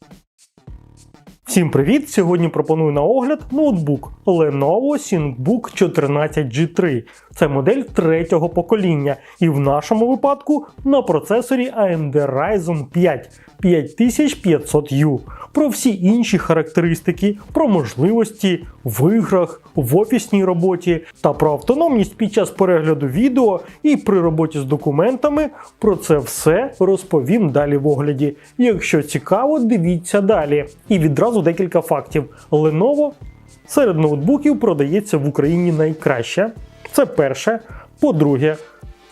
Bye. Всім привіт! Сьогодні пропоную на огляд ноутбук Lenovo ThinkBook 14G3. Це модель третього покоління, і в нашому випадку на процесорі AMD Ryzen 5 5500U. Про всі інші характеристики, про можливості в іграх, в офісній роботі та про автономність під час перегляду відео і при роботі з документами. Про це все розповім далі в огляді. Якщо цікаво, дивіться далі. І відразу декілька фактів. Lenovo серед ноутбуків продається в Україні найкраще. Це перше. По-друге,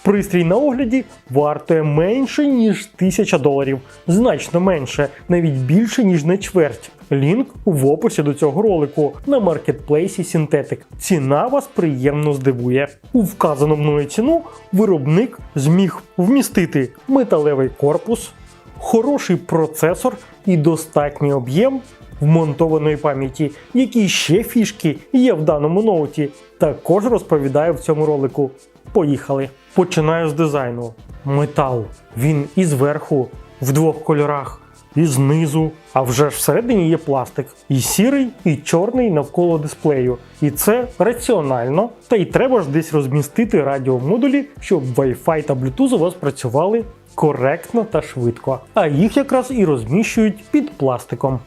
Пристрій на огляді вартує менше, ніж 1000 доларів, значно менше, навіть більше, ніж на чверть. Лінк в описі до цього ролику на маркетплейсі Synthetic. Ціна вас приємно здивує. У вказану мною ціну виробник зміг вмістити металевий корпус, хороший процесор і достатній об'єм вмонтованої пам'яті. Які ще фішки є в даному ноуті, також розповідаю в цьому ролику. Поїхали. Починаю з дизайну. Метал. Він і зверху, в двох кольорах, і знизу. А вже ж всередині є пластик. І сірий, і чорний навколо дисплею. І це раціонально. Та й треба ж десь розмістити радіомодулі, щоб Wi-Fi та Bluetooth у вас працювали коректно та швидко. А їх якраз і розміщують під пластиком.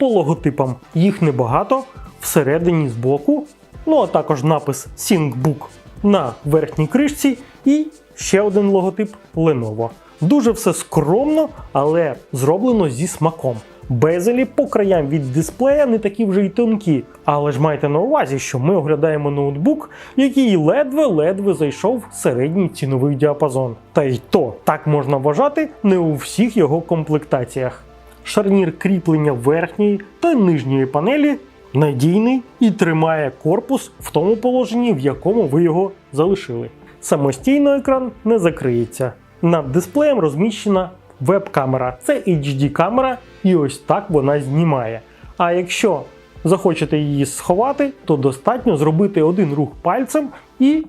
По логотипам їх небагато, всередині збоку, ну а також напис ThinkBook на верхній кришці і ще один логотип Lenovo. Дуже все скромно, але зроблено зі смаком. Безелі по краям від дисплея не такі вже й тонкі, але ж майте на увазі, що ми оглядаємо ноутбук, який ледве-ледве зайшов в середній ціновий діапазон. Та й то так можна вважати не у всіх його комплектаціях. Шарнір кріплення верхньої та нижньої панелі надійний і тримає корпус в тому положенні, в якому ви його залишили. Самостійно екран не закриється. Над дисплеєм розміщена веб-камера. Це HD-камера, і ось так вона знімає. А якщо захочете її сховати, то достатньо зробити один рух пальцем і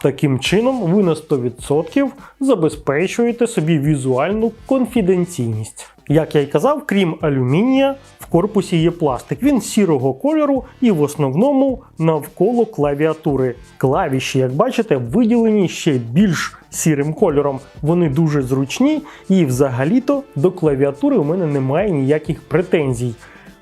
Таким чином, ви на 100% забезпечуєте собі візуальну конфіденційність. Як я й казав, крім алюмінія, в корпусі є пластик. Він сірого кольору і в основному навколо клавіатури. Клавіші, як бачите, виділені ще більш сірим кольором. Вони дуже зручні, і взагалі-то до клавіатури у мене немає ніяких претензій.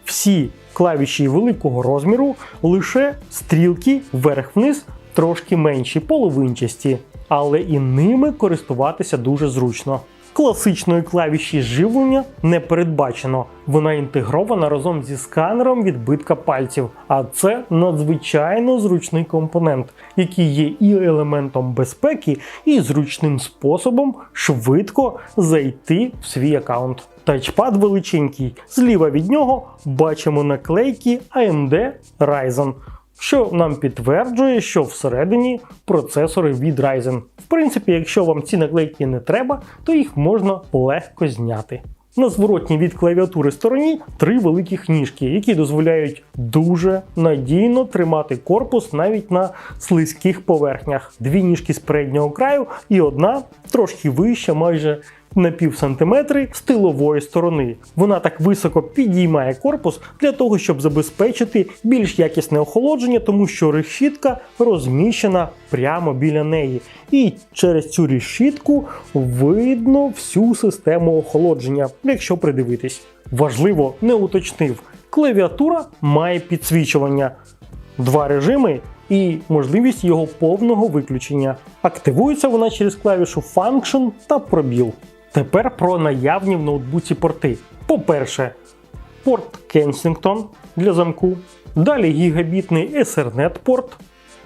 Всі клавіші великого розміру, лише стрілки вверх-вниз трошки менші, половинчасті, але і ними користуватися дуже зручно. Класичної клавіші живлення не передбачено. Вона інтегрована разом зі сканером відбитка пальців, а це надзвичайно зручний компонент, який є і елементом безпеки, і зручним способом швидко зайти в свій аккаунт. Тачпад величенький. Зліва від нього бачимо наклейки AMD Ryzen що нам підтверджує, що всередині процесори від Ryzen. В принципі, якщо вам ці наклейки не треба, то їх можна легко зняти. На зворотній від клавіатури стороні три великі ніжки, які дозволяють дуже надійно тримати корпус навіть на слизьких поверхнях. Дві ніжки з переднього краю і одна трошки вища, майже на пів сантиметри з тилової сторони. Вона так високо підіймає корпус для того, щоб забезпечити більш якісне охолодження, тому що решітка розміщена прямо біля неї. І через цю решітку видно всю систему охолодження, якщо придивитись. Важливо, не уточнив. Клавіатура має підсвічування. Два режими і можливість його повного виключення. Активується вона через клавішу Function та пробіл. Тепер про наявні в ноутбуці порти. По-перше, порт Kensington для замку, далі гігабітний Ethernet порт,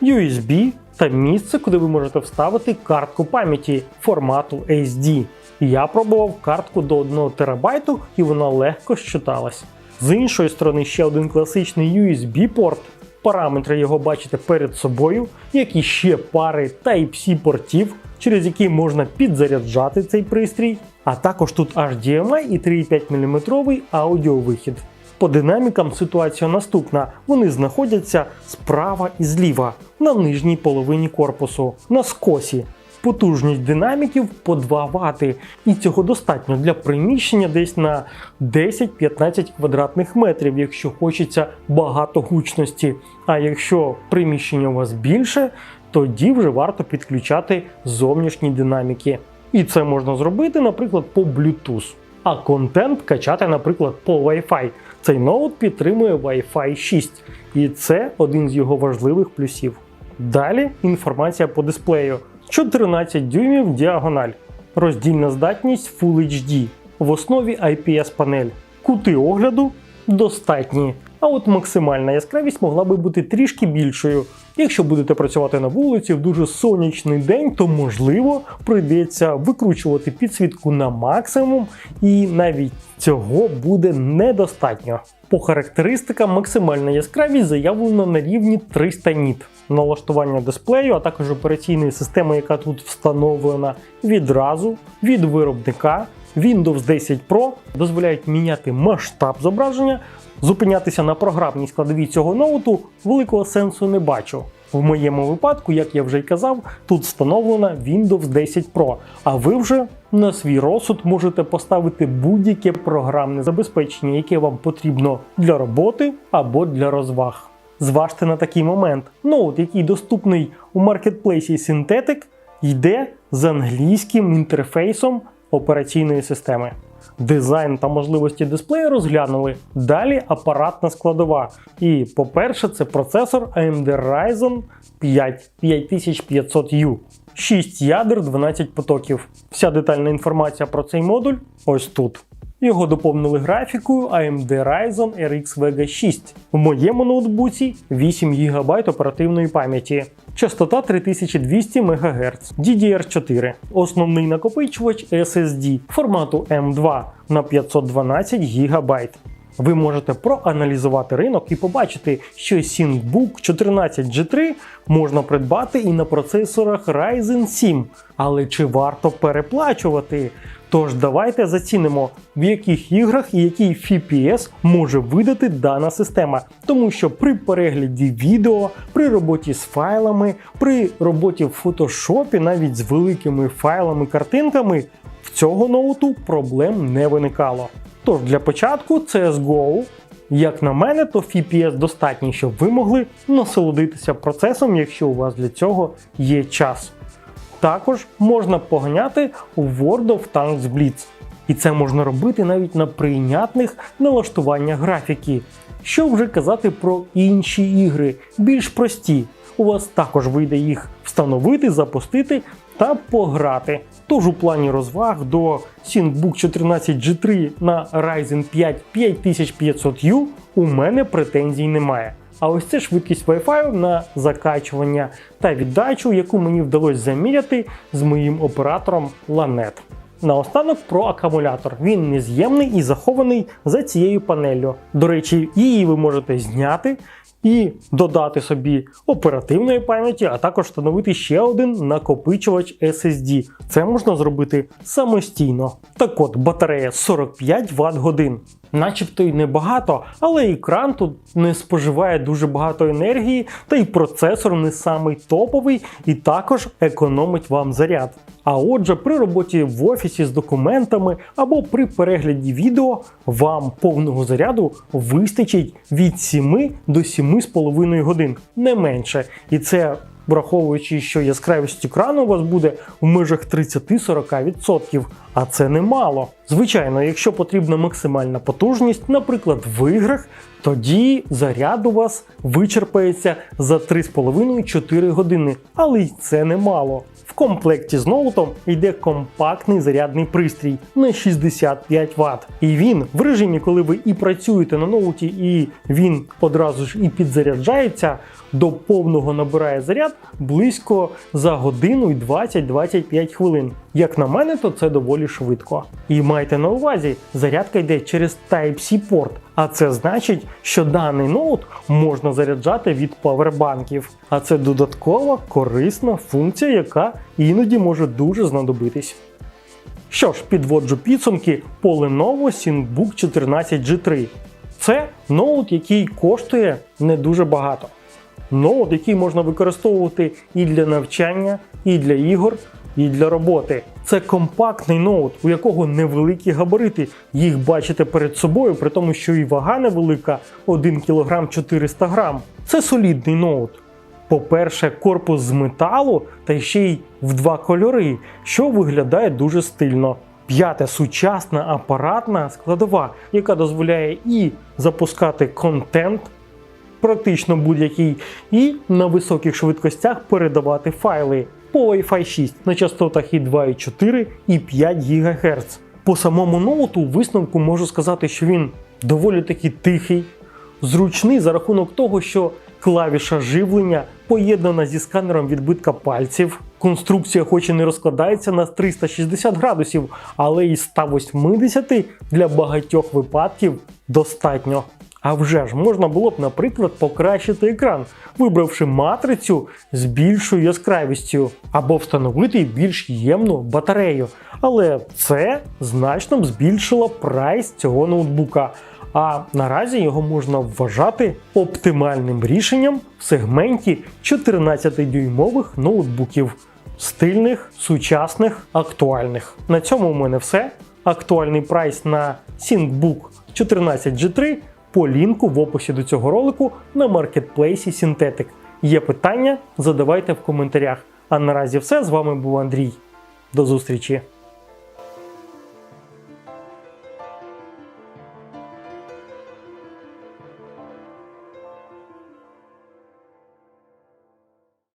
USB та місце, куди ви можете вставити картку пам'яті формату SD. Я пробував картку до 1 ТБ і вона легко щиталась. З іншої сторони, ще один класичний USB-порт. Параметри його бачите перед собою, як і ще пари Type-C портів через які можна підзаряджати цей пристрій. А також тут HDMI і 3,5 мм аудіовихід. По динамікам ситуація наступна: вони знаходяться справа і зліва на нижній половині корпусу на скосі. Потужність динаміків по 2 Вт, і цього достатньо для приміщення десь на 10-15 квадратних метрів, якщо хочеться багато гучності. А якщо приміщення у вас більше, тоді вже варто підключати зовнішні динаміки. І це можна зробити, наприклад, по Bluetooth. А контент качати, наприклад, по Wi-Fi. Цей ноут підтримує Wi-Fi 6, і це один з його важливих плюсів. Далі інформація по дисплею: 14 дюймів діагональ, роздільна здатність Full HD, в основі IPS панель, кути огляду достатні. А от максимальна яскравість могла би бути трішки більшою. Якщо будете працювати на вулиці в дуже сонячний день, то можливо прийдеться викручувати підсвітку на максимум, і навіть цього буде недостатньо. По характеристикам максимальна яскравість заявлена на рівні 300 ніт. Налаштування дисплею, а також операційної системи, яка тут встановлена відразу від виробника. Windows 10 Pro дозволяють міняти масштаб зображення. Зупинятися на програмній складовій цього ноуту великого сенсу не бачу. В моєму випадку, як я вже й казав, тут встановлена Windows 10 Pro, а ви вже на свій розсуд можете поставити будь-яке програмне забезпечення, яке вам потрібно для роботи або для розваг. Зважте на такий момент. Ноут, який доступний у маркетплейсі Synthetic, йде з англійським інтерфейсом операційної системи. Дизайн та можливості дисплею розглянули. Далі апаратна складова. І, по-перше, це процесор AMD Ryzen 5 5500U. 6 ядер, 12 потоків. Вся детальна інформація про цей модуль ось тут. Його доповнили графікою AMD Ryzen RX Vega 6. В моєму ноутбуці 8 ГБ оперативної пам'яті, частота 3200 МГц, DDR4, основний накопичувач SSD формату M2 на 512 ГБ. Ви можете проаналізувати ринок і побачити, що ThinkBook 14G3 можна придбати і на процесорах Ryzen 7. Але чи варто переплачувати? Тож давайте зацінимо, в яких іграх і який FPS може видати дана система. Тому що при перегляді відео, при роботі з файлами, при роботі в фотошопі, навіть з великими файлами, картинками, в цього ноуту проблем не виникало. Тож для початку CSGO. Як на мене, то FPS достатній, щоб ви могли насолодитися процесом, якщо у вас для цього є час. Також можна поганяти у World of Tanks Blitz. І це можна робити навіть на прийнятних налаштуваннях графіки. Що вже казати про інші ігри, більш прості. У вас також вийде їх встановити, запустити та пограти. Тож у плані розваг до ThinkBook 14G3 на Ryzen 5 5500U у мене претензій немає. А ось це швидкість Wi-Fi на закачування та віддачу, яку мені вдалося заміряти з моїм оператором LANET. Наостанок про акумулятор. Він нез'ємний і захований за цією панеллю. До речі, її ви можете зняти і додати собі оперативної пам'яті, а також встановити ще один накопичувач SSD. Це можна зробити самостійно. Так от, батарея 45 Вт годин. Начебто й небагато, але екран тут не споживає дуже багато енергії, та й процесор не самий топовий і також економить вам заряд. А отже, при роботі в офісі з документами або при перегляді відео вам повного заряду вистачить від 7 до 7,5 годин, не менше. І це враховуючи, що яскравість екрану у вас буде в межах 30-40%, а це немало. Звичайно, якщо потрібна максимальна потужність, наприклад, в іграх, тоді заряд у вас вичерпається за 3,5-4 години, але й це немало. В комплекті з ноутом йде компактний зарядний пристрій на 65 Вт. І він в режимі, коли ви і працюєте на ноуті, і він одразу ж і підзаряджається, до повного набирає заряд близько за годину і 20-25 хвилин. Як на мене, то це доволі швидко. І майте на увазі, зарядка йде через Type-C порт, а це значить, що даний ноут можна заряджати від павербанків. А це додаткова корисна функція, яка іноді може дуже знадобитись. Що ж, підводжу підсумки по Lenovo ThinkBook 14G3. Це ноут, який коштує не дуже багато. Ноут, який можна використовувати і для навчання, і для ігор. і для роботи. Це компактний ноут, у якого невеликі габарити. Їх бачите перед собою, при тому, що і вага невелика 1 кг 400 г. Це солідний ноут. По-перше, корпус з металу та ще й в два кольори, що виглядає дуже стильно. П'яте сучасна апаратна складова, яка дозволяє і запускати контент, практично будь-який, і на високих швидкостях передавати файли по Wi-Fi 6 на частотах і 2,4 і 5 ГГц. По самому ноуту висновку можу сказати, що він доволі таки тихий, зручний за рахунок того, що клавіша живлення поєднана зі сканером відбитка пальців. Конструкція хоч і не розкладається на 360 градусів, але і 180 для багатьох випадків достатньо. А вже ж можна було б, наприклад, покращити екран, вибравши матрицю з більшою яскравістю, або встановити більш ємну батарею. Але це значно б збільшило прайс цього ноутбука. А наразі його можна вважати оптимальним рішенням в сегменті 14-дюймових ноутбуків. Стильних, сучасних, актуальних. На цьому у мене все. Актуальний прайс на ThinkBook 14G3 по лінку в описі до цього ролику на маркетплейсі Synthetic. Є питання? Задавайте в коментарях. А наразі все. З вами був Андрій. До зустрічі!